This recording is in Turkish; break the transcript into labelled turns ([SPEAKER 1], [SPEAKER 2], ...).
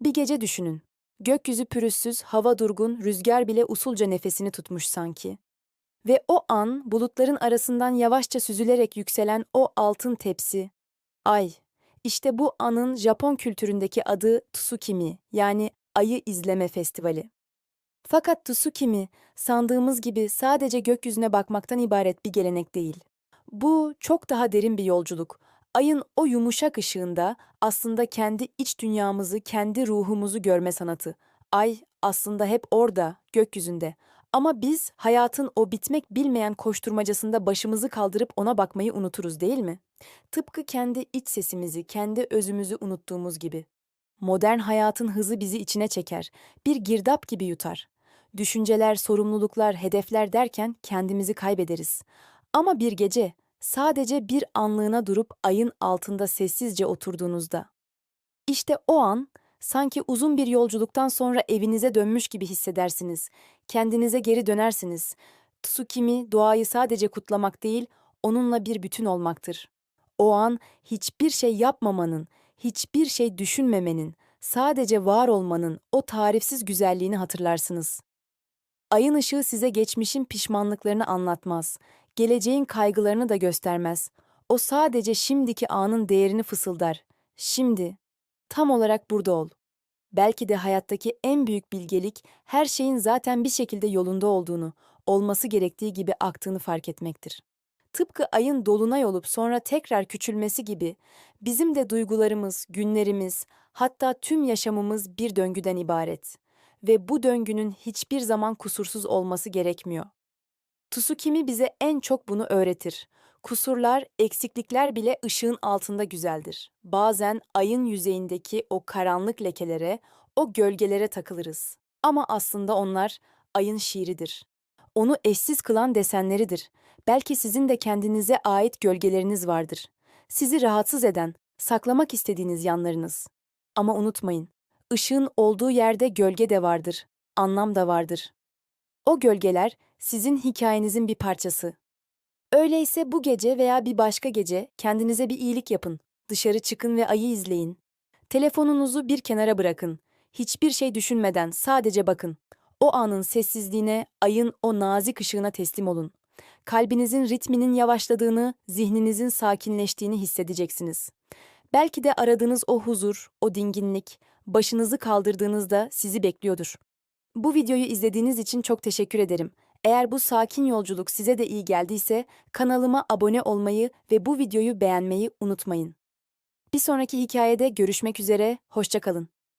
[SPEAKER 1] Bir gece düşünün. Gökyüzü pürüzsüz, hava durgun, rüzgar bile usulca nefesini tutmuş sanki. Ve o an bulutların arasından yavaşça süzülerek yükselen o altın tepsi, ay. İşte bu anın Japon kültüründeki adı Tsukimi yani Ayı İzleme Festivali. Fakat Tsukimi sandığımız gibi sadece gökyüzüne bakmaktan ibaret bir gelenek değil. Bu çok daha derin bir yolculuk. Ayın o yumuşak ışığında aslında kendi iç dünyamızı, kendi ruhumuzu görme sanatı. Ay aslında hep orada, gökyüzünde. Ama biz hayatın o bitmek bilmeyen koşturmacasında başımızı kaldırıp ona bakmayı unuturuz değil mi? Tıpkı kendi iç sesimizi, kendi özümüzü unuttuğumuz gibi. Modern hayatın hızı bizi içine çeker, bir girdap gibi yutar. Düşünceler, sorumluluklar, hedefler derken kendimizi kaybederiz. Ama bir gece sadece bir anlığına durup ayın altında sessizce oturduğunuzda. İşte o an sanki uzun bir yolculuktan sonra evinize dönmüş gibi hissedersiniz. Kendinize geri dönersiniz. Tsukimi doğayı sadece kutlamak değil, onunla bir bütün olmaktır. O an hiçbir şey yapmamanın, hiçbir şey düşünmemenin, sadece var olmanın o tarifsiz güzelliğini hatırlarsınız. Ayın ışığı size geçmişin pişmanlıklarını anlatmaz, geleceğin kaygılarını da göstermez. O sadece şimdiki anın değerini fısıldar. Şimdi, tam olarak burada ol. Belki de hayattaki en büyük bilgelik her şeyin zaten bir şekilde yolunda olduğunu, olması gerektiği gibi aktığını fark etmektir. Tıpkı ayın dolunay olup sonra tekrar küçülmesi gibi bizim de duygularımız, günlerimiz, hatta tüm yaşamımız bir döngüden ibaret ve bu döngünün hiçbir zaman kusursuz olması gerekmiyor. Tsukimi bize en çok bunu öğretir. Kusurlar, eksiklikler bile ışığın altında güzeldir. Bazen ayın yüzeyindeki o karanlık lekelere, o gölgelere takılırız. Ama aslında onlar ayın şiiridir. Onu eşsiz kılan desenleridir. Belki sizin de kendinize ait gölgeleriniz vardır. Sizi rahatsız eden, saklamak istediğiniz yanlarınız. Ama unutmayın, ışığın olduğu yerde gölge de vardır, anlam da vardır. O gölgeler sizin hikayenizin bir parçası. Öyleyse bu gece veya bir başka gece kendinize bir iyilik yapın. Dışarı çıkın ve ayı izleyin. Telefonunuzu bir kenara bırakın. Hiçbir şey düşünmeden sadece bakın. O anın sessizliğine, ayın o nazik ışığına teslim olun. Kalbinizin ritminin yavaşladığını, zihninizin sakinleştiğini hissedeceksiniz. Belki de aradığınız o huzur, o dinginlik, başınızı kaldırdığınızda sizi bekliyordur. Bu videoyu izlediğiniz için çok teşekkür ederim. Eğer bu sakin yolculuk size de iyi geldiyse kanalıma abone olmayı ve bu videoyu beğenmeyi unutmayın. Bir sonraki hikayede görüşmek üzere, hoşçakalın.